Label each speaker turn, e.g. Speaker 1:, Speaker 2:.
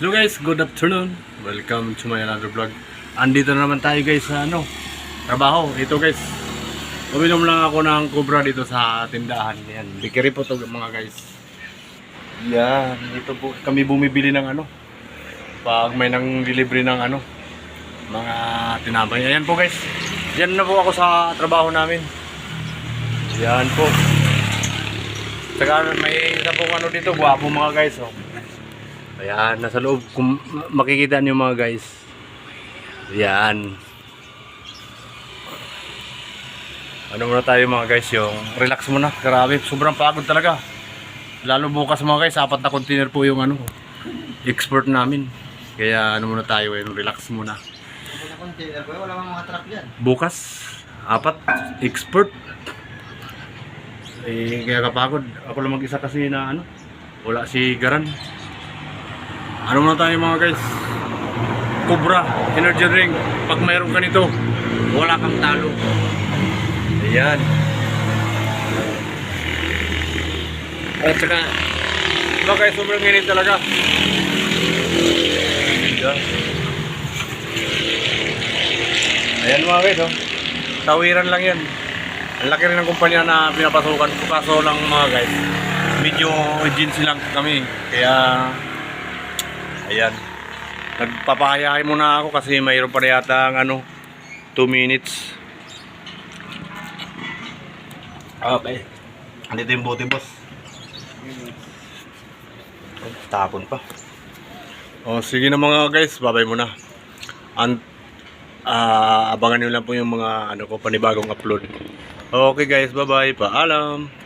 Speaker 1: Hello guys, good afternoon. Welcome to my another vlog. Andito na naman tayo guys sa ano, trabaho. Ito guys, uminom lang ako ng kubra dito sa tindahan. Yan, bikiri po to mga guys. Yan, ito po kami bumibili ng ano. Pag may nang delivery ng ano, mga tinapay. Ayan po guys. Yan na po ako sa trabaho namin. Yan po. Saka may isa pong ano dito, gwapo mga guys. Oh. Ayan, nasa loob. Kung makikita niyo mga guys. Ayan. Ano muna tayo mga guys, yung relax muna. Grabe, sobrang pagod talaga. Lalo bukas mga guys, apat na container po yung ano, export namin. Kaya ano muna tayo, yung relax muna.
Speaker 2: Wala container ko, wala mga.
Speaker 1: Bukas, apat, export. Eh, kaya kapagod. Ako lang mag-isa kasi na ano, wala si Garan. Ano muna tayo mga guys? Cobra, energy drink. Pag mayroon ka nito, wala kang talo. Ayan. At saka, diba guys, sobrang init talaga. Ayan. Ayan mga guys, oh. Tawiran lang yan. Ang laki rin ng kumpanya na pinapasukan ko. Kaso lang mga guys, medyo agency lang kami. Kaya, ayan. Nagpapahayahay muna ako kasi mayroon pa yata ang ano, 2 minutes. Okay. Andito yung bote boss. Oh, tapon pa. Oh, sige na mga guys, babay muna. An ah abangan niyo lang po yung mga ano ko panibagong upload. Okay guys, bye-bye. Paalam.